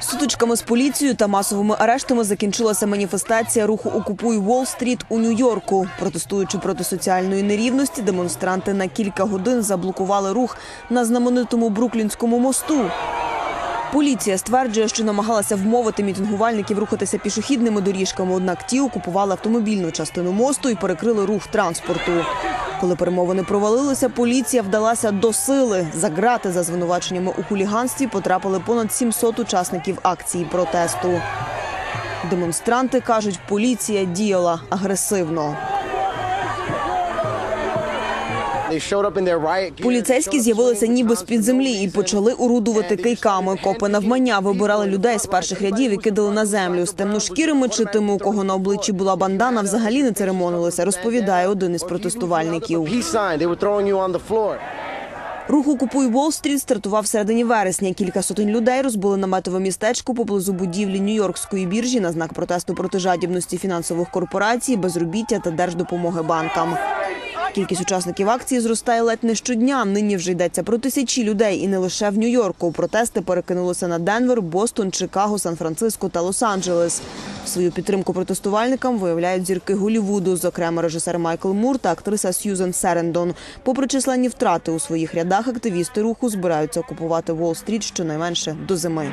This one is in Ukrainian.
Сутичками з поліцією та масовими арештами закінчилася маніфестація руху Окупуй Уолл-стріт у Нью-Йорку. Протестуючи проти соціальної нерівності, демонстранти на кілька годин заблокували рух на знаменитому Бруклінському мосту. Поліція стверджує, що намагалася вмовити мітингувальників рухатися пішохідними доріжками, однак ті окупували автомобільну частину мосту і перекрили рух транспорту. Коли перемовини провалилися, поліція вдалася до сили. За грати за звинуваченнями у хуліганстві потрапили понад 700 учасників акції протесту. Демонстранти кажуть, поліція діяла агресивно. Поліцейські з'явилися ніби з під землі і почали орудувати кийками. Копи навмання вибирали людей з перших рядів і кидали на землю. З темношкірими чи тими, у кого на обличчі була бандана, взагалі не церемонилися. Розповідає один із протестувальників. Рух «Окупуй Уолл-стріт» стартував в середині вересня. Кілька сотень людей розбили наметове містечко поблизу будівлі Нью-Йоркської біржі на знак протесту проти жадібності фінансових корпорацій, безробіття та держдопомоги банкам. Кількість учасників акції зростає ледь не щодня. Нині вже йдеться про тисячі людей, і не лише в Нью-Йорку. Протести перекинулися на Денвер, Бостон, Чикаго, Сан-Франциско та Лос-Анджелес. Свою підтримку протестувальникам виявляють зірки Голлівуду, зокрема режисер Майкл Мур та актриса Сьюзен Серендон. Попри численні втрати у своїх рядах, активісти руху збираються окупувати Уолл-стріт щонайменше до зими.